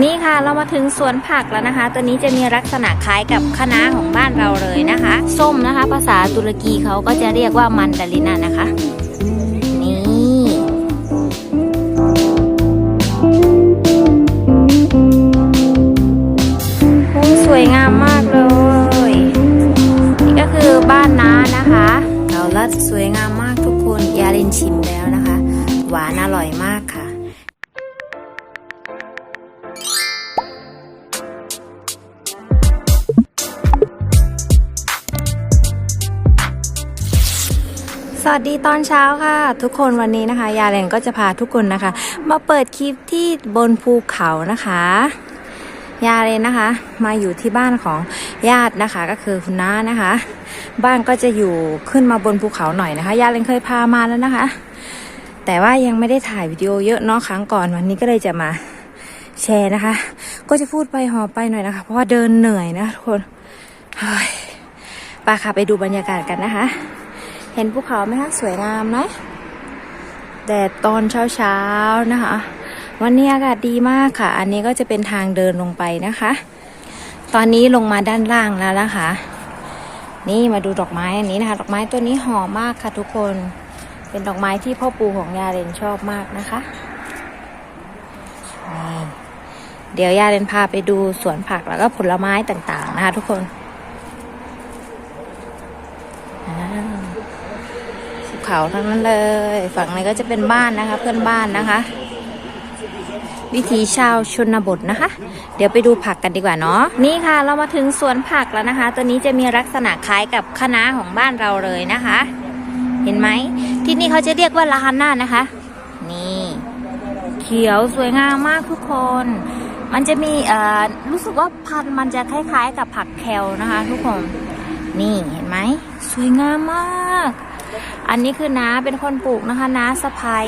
นี่ค่ะเรามาถึงสวนผักแล้วนะคะ ตัวนี้จะมีลักษณะคล้ายกับคะน้าของบ้านเราเลยนะคะ ส้มนะคะ ภาษาตุรกีเขาก็จะเรียกว่ามันดาลินานะคะนี่สวยงามมากเลย นี่ก็คือบ้านน้านะคะเราลัดสวยงามมากทุกคนยาลินชิมแล้วนะคะ หวานอร่อยมาก สวัสดีตอนเช้าค่ะ ทุกคนวันนี้นะคะ ยาแรงก็จะพาทุกคนนะคะ มาเปิดคลิปที่บนภูเขานะคะ ยาเรนนะคะ มาอยู่ที่บ้านของญาตินะคะ ก็คือคุณน้านะคะ บ้านก็จะอยู่ขึ้นมาบนภูเขาหน่อยนะคะ ยาเรนเคยพามาแล้วนะคะ แต่ว่ายังไม่ได้ถ่ายวิดีโอเยอะเนาะครั้งก่อนวันนี้ก็เลยจะมาแชร์นะคะ ก็จะพูดไปหอบไปหน่อยนะคะ เพราะว่าเดินเหนื่อยนะทุกคนไปค่ะไปดูบรรยากาศกันนะคะ เห็นภูเขาไหมคะ สวยงามนะแดดตอนเช้าๆนะคะ วันนี้อากาศดีมากค่ะ อันนี้ก็จะเป็นทางเดินลงไปนะคะ ตอนนี้ลงมาด้านล่างแล้วนะคะ นี่มาดูดอกไม้อันนี้นะคะ ดอกไม้ตัวนี้หอมมากค่ะทุกคน เป็นดอกไม้ที่พ่อปู่ของยาเรนชอบมากนะคะนี่เดี๋ยวยาเรนพาไปดูสวนผักแล้วก็ผลไม้ต่างๆนะคะ ทุกคนอ่าภู เขาทั้งนั้นเลย ฝั่งนี้ก็จะเป็นบ้านนะคะ เพื่อนบ้านนะคะ วิถีชาวชนบทนะคะ เดี๋ยวไปดูผักกันดีกว่าเนาะนี่ค่ะเรามาถึงสวนผักแล้วนะคะ ตัวนี้จะมีลักษณะคล้ายกับคะน้าของบ้านเราเลยนะคะ เห็นไหมที่นี่เขาจะเรียกว่าลาฮาน่านะคะ นี่ เขียวสวยงามมากทุกคนมันจะมีเอ่อรู้สึกว่าพันธุ์มันจะคล้ายๆ กับผักแคลนะคะ ทุกคน นี่เห็นไหม สวยงามมาก อันนี้คือน้าเป็นคนปลูกนะคะน้าสะพ้าย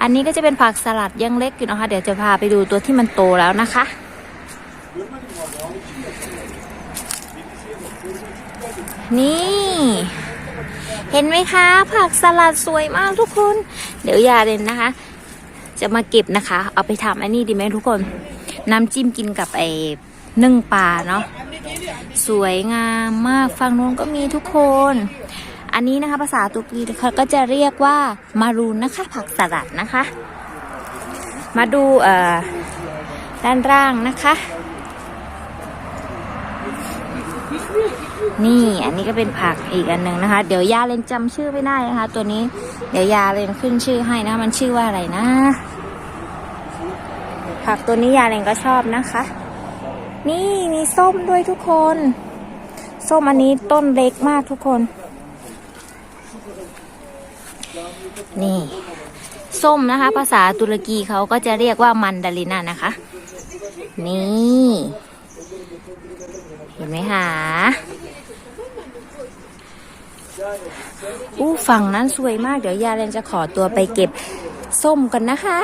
อันนี้ก็จะเป็นผักสลัดยังเล็กอยู่นะคะ เดี๋ยวจะพาไปดูตัวที่มันโตแล้วนะคะ นี่ เห็นไหมคะ ผักสลัดสวยมากทุกคน เดี๋ยวยาเรนนะคะ จะมาเก็บนะคะ เอาไปทำอันนี้ดีไหมทุกคน น้ำจิ้มกินกับไอ้นึ่งปลาเนาะสวยงามมากฝั่งนู้นก็มีทุกคน อันนี้นะคะภาษาตุรกีเขาก็จะเรียกว่ามารูนนะคะ ผักสลัดนะคะ มาดูด้านล่างนะคะ นี่อันนี้ก็เป็นผักอีกอันหนึ่งนะคะ เดี๋ยวยาเลนจำชื่อไม่ได้นะคะ ตัวนี้เดี๋ยวยาเลนขึ้นชื่อให้นะ มันชื่อว่าอะไรนะ ผักตัวนี้ยาเลนก็ชอบนะคะ นี่มีส้มด้วยทุกคน ส้มอันนี้ต้นเล็กมากทุกคน นี่ ส้มนะคะ ภาษาตุรกีเขาก็จะเรียกว่ามันดาลินานะคะ นี่ เห็นไหมคะอู้ฝั่งนั้นสวยมาก เดี๋ยวยาเรนจะขอตัวไปเก็บส้มกันนะคะ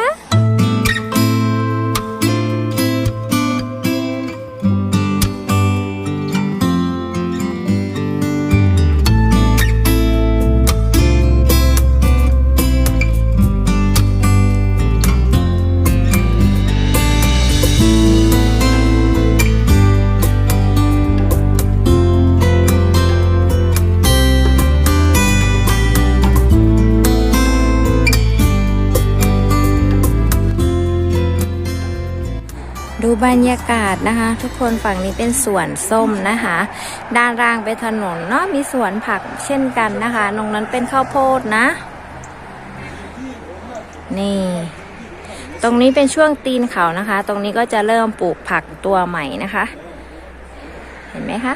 บรรยากาศนะคะ ทุกคนฝั่งนี้เป็นสวนส้มนะคะ ด้านล่างเป็นถนนเนาะมีสวนผักเช่นกันนะคะตรงนั้นเป็นข้าวโพดนะ นี่ ตรงนี้เป็นช่วงตีนเขานะคะ ตรงนี้ก็จะเริ่มปลูกผักตัวใหม่นะคะ เห็นไหมคะ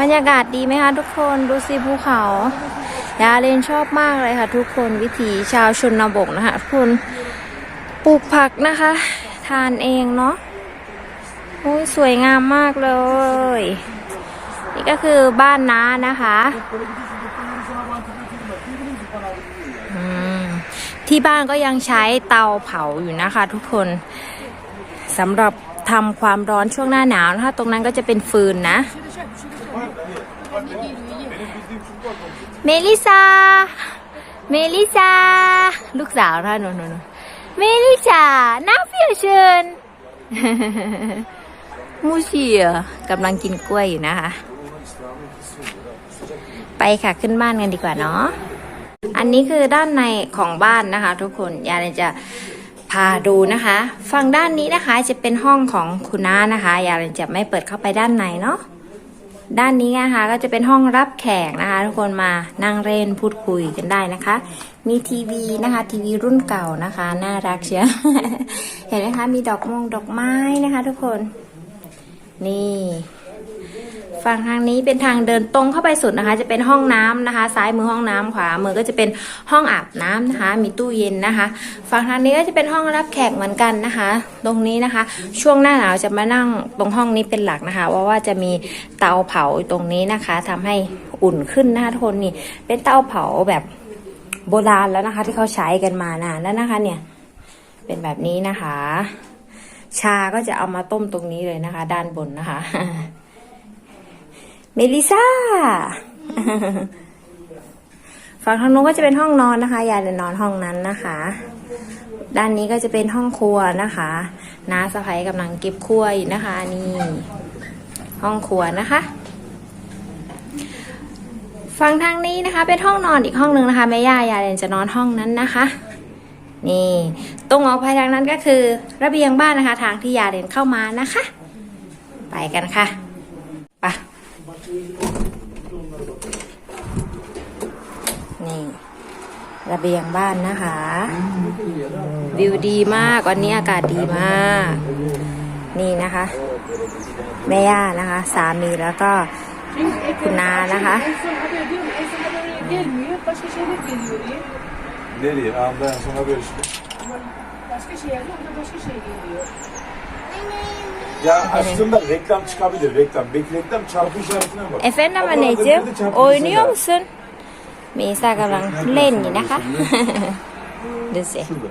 บรรยากาศดีไหมคะทุกคนดูสิภูเขายาเลนชอบมากเลยค่ะ ทุกคนวิถีชาวชนบทนะคะทุกคนปลูกผักนะคะานเองเนาะโอ้ยสวยงามมากเลย นี่ก็คือบ้านน้านะคะที่บ้านก็ยังใช้เตาเผาอยู่นะคะทุกคนสำหรับทำความร้อนช่วงหน้าหนาวนะคะตรงนั้นก็จะเป็นฟืนนะ เมลิซา เมลิซา ลูกสาวนะหนูหนู หนูเมลิซาน้าเฟียเชิญมูเชียกำลังกินกล้วยอยู่นะคะ ไปค่ะขึ้นบ้านกันดีกว่าเนาะ อันนี้คือด้านในของบ้านนะคะ ทุกคน ยายเลยจะพาดูนะคะ ฝั่งด้านนี้นะคะจะเป็นห้องของคุณน้านะคะ ยาเลยจะไม่เปิดเข้าไปด้านในเนาะ ด้านนี้นะคะก็จะเป็นห้องรับแขกนะคะ ทุกคนมานั่งเล่นพูดคุยกันได้นะคะ มีทีวีนะคะทีวีรุ่นเก่านะคะ น่ารักเชียวเห็นไหมคะ มีดอกมงดอกไม้นะคะ ทุกคนนี่ ฝั่งทางนี้เป็นทางเดินตรงเข้าไปสุดนะคะ จะเป็นห้องน้ำนะคะ ซ้ายมือห้องน้ำขวามือก็จะเป็นห้องอาบน้ำนะคะ มีตู้เย็นนะคะฝั่งทางนี้ก็จะเป็นห้องรับแขกเหมือนกันนะคะ ตรงนี้นะคะ ช่วงหน้าหนาวจะมานั่งตรงห้องนี้เป็นหลักนะคะเพราะว่าจะมีเตาเผาตรงนี้นะคะทำให้อุ่นขึ้นนะคะทุกคนนี่เป็นเตาเผาแบบโบราณแล้วนะคะ ที่เขาใช้กันมานานแล้วนะคะ เนี่ยเป็นแบบนี้นะคะ ชาก็จะเอามาต้มตรงนี้เลยนะคะ ด้านบนนะคะ เมลิซ่า ฝั่งทางนู้นก็จะเป็นห้องนอนนะคะยายจะนอนห้องนั้นนะคะ ด้านนี้ก็จะเป็นห้องครัวนะคะน้าสะพ้ยกำลังเก็บครัวอยู่นะคะ นี่ ห้องครัวนะคะฝั่งทางนี้นะคะ เป็นห้องนอนอีกห้องหนึ่งนะคะแม่ย่ายายเรนจะนอนห้องนั้นนะคะ นี่ตรงออกไปทางนั้นก็คือ ระเบียงบ้านนะคะ ทางที่ยาเรนเข้ามานะคะ ไปกันค่ะไป นี่ระเบียงบ้านนะคะ วิวดีมากวันนี้อากาศดีมาก นี่นะคะ แม่ย่านะคะ สามีแล้วก็คุณนานะคะ En son haber diyorum en son haber gelmiyor. Başka şeyler geliyor diye. Nereye? Aa, ben sana haber Ya aslında reklam çıkabilir reklam. Belki reklam çarpı işaretine bak. Efendim Ama anneciğim orada bir de çarpı oynuyor izin musun? เมซ่ากำลังเล่นอยู่นะคะ ดูสิ var. Şurada.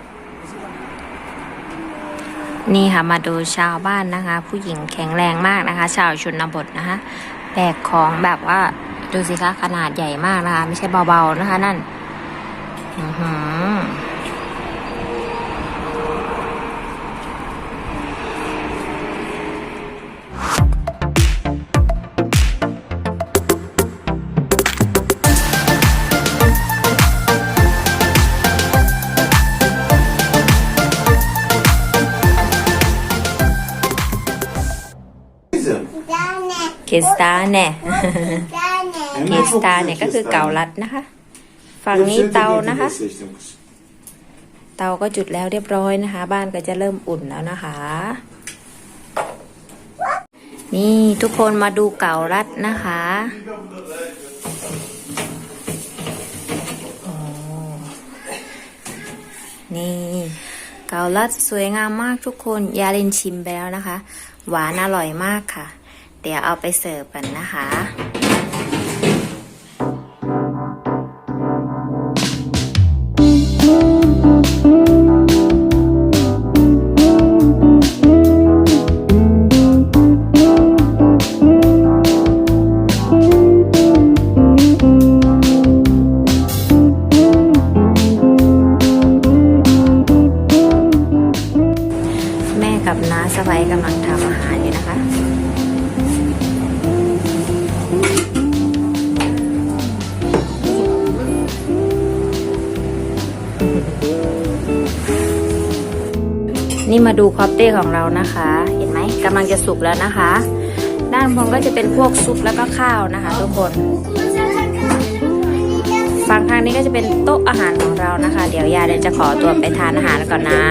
นี่ค่ะมาดูชาวบ้านนะคะ ผู้หญิงแข็งแรงมากนะคะ ชาวชนบทนะคะแบกของแบบว่าดูสิคะขนาดใหญ่มากนะคะ ไม่ใช่เบาๆนะคะนั่น อือหือ เคสตาเน่ Hem เค de ส çok ตา güzel เนี่ยก็คือ kestane. เกาลัดนะคะ ฝั่งนี้ Hepsini เตา teker นะคะ teker seçtim kız. เตาก็จุดแล้วเรียบร้อยนะคะ บ้านก็จะเริ่มอุ่นแล้วนะคะ นี่ทุกคนมาดูเก่ารัดนะคะโอ้นี่เก่ารัดสวยงามมากทุกคน ยาลินชิมไปแล้วนะคะ หวานอร่อยมากค่ะ เดี๋ยวเอาไปเสิร์ฟกันนะคะ นี่มาดูคอปเต้ของเรานะคะ เห็นไหมกำลังจะสุกแล้วนะคะ ด้านบนก็จะเป็นพวกซุปแล้วก็ข้าวนะคะ ทุกคนฝั่งทางนี้ก็จะเป็นโต๊ะอาหารของเรานะคะ เดี๋ยวยาเดี๋ยวจะขอตัวไปทานอาหารก่อนนะ